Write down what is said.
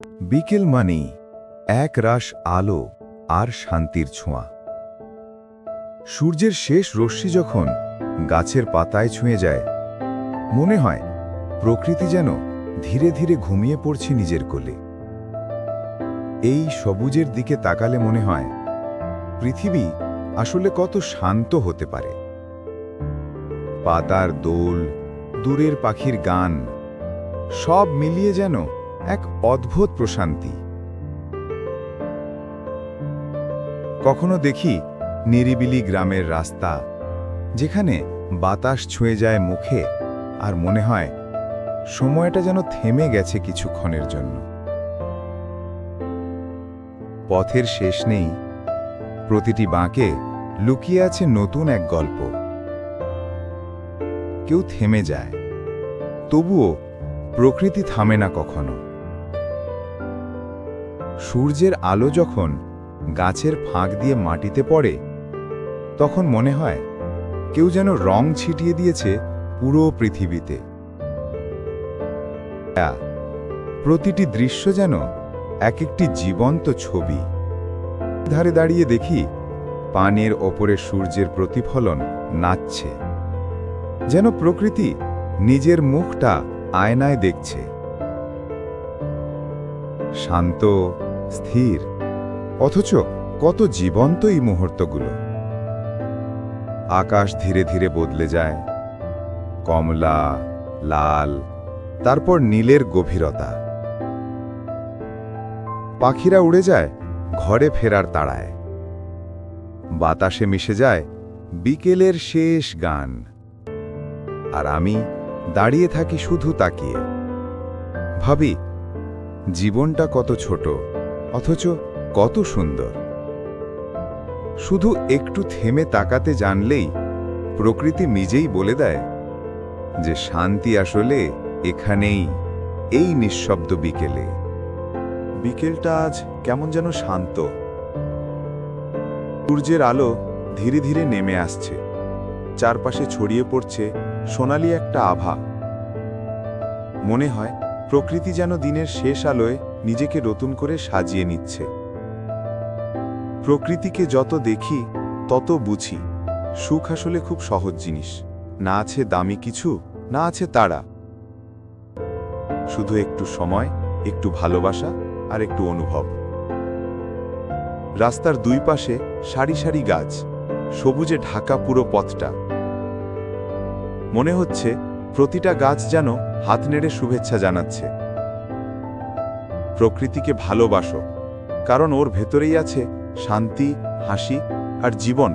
বিকেল মানেই এক রাশ আলো আর শান্তির ছোঁয়া। সূর্যের শেষ রশ্মি যখন গাছের পাতায় ছুঁয়ে যায়, মনে হয় প্রকৃতি যেন ধীরে ধীরে ঘুমিয়ে পড়ছে নিজের কোলে। এই সবুজের দিকে তাকালে মনে হয় পৃথিবী আসলে কত শান্ত হতে পারে। পাতার দোল, দূরের পাখির গান, সব মিলিয়ে যেন এক অদ্ভুত প্রশান্তি। কখনো দেখি নিরিবিলি গ্রামের রাস্তা, যেখানে বাতাস ছুঁয়ে যায় মুখে আর মনে হয় সময়টা যেন থেমে গেছে কিছুক্ষণের জন্য। পথের শেষ নেই, প্রতিটি বাঁকে লুকিয়ে আছে নতুন এক গল্প। কেউ থেমে যায়, তবুও প্রকৃতি থামে না কখনো। সূর্যের আলো যখন গাছের ফাঁক দিয়ে মাটিতে পড়ে, তখন মনে হয় কেউ যেন রং ছিটিয়ে দিয়েছে পুরো পৃথিবীতে। প্রতিটি দৃশ্য যেন এক একটি জীবন্ত ছবি। ধারে দাঁড়িয়ে দেখি পানের ওপরে সূর্যের প্রতিফলন নাচছে, যেন প্রকৃতি নিজের মুখটা আয়নায় দেখছে। শান্ত স্থির। অথচ কত জীবন্ত এই মুহূর্তগুলো। আকাশ ধীরে ধীরে বদলে যায়। কমলা, লাল, তারপর নীলের গভীরতা। পাখিরা উড়ে যায় ঘরে ফেরার তাড়ায়। বাতাসে মিশে যায় বিকেলের শেষ গান। আর আমি দাঁড়িয়ে থাকি শুধু তাকিয়ে। ভাবি, জীবনটা কত ছোট। অথচ কত সুন্দর। শুধু একটু থেমে তাকাতে জানলেই প্রকৃতি নিজেই বলে দেয় যে শান্তি আসলে এখানেই, এই নিঃশব্দ বিকেলে। বিকেলটা আজ কেমন যেন শান্ত। সূর্যের আলো ধীরে ধীরে নেমে আসছে। চারপাশে ছড়িয়ে পড়ছে সোনালি একটা আভা। মনে হয় প্রকৃতি যেন দিনের শেষ আলোয় নিজেকে নতুন করে সাজিয়ে নিচ্ছে। প্রকৃতিকে যত দেখি, তত বুঝি। সুখ আসলে খুব সহজ জিনিস। না আছে দামি কিছু, না আছে তারা শুধু একটু সময়, একটু ভালোবাসা আর একটু অনুভব। রাস্তার দুই পাশে সারি সারি গাছ, সবুজে ঢাকা পুরো পথটা। মনে হচ্ছে, প্রতিটা গাছ যেন হাত নেড়ে শুভেচ্ছা জানাচ্ছে। প্রকৃতিকে ভালোবাসো কারণ ওর ভেতরেই আছে শান্তি হাসি আর জীবন।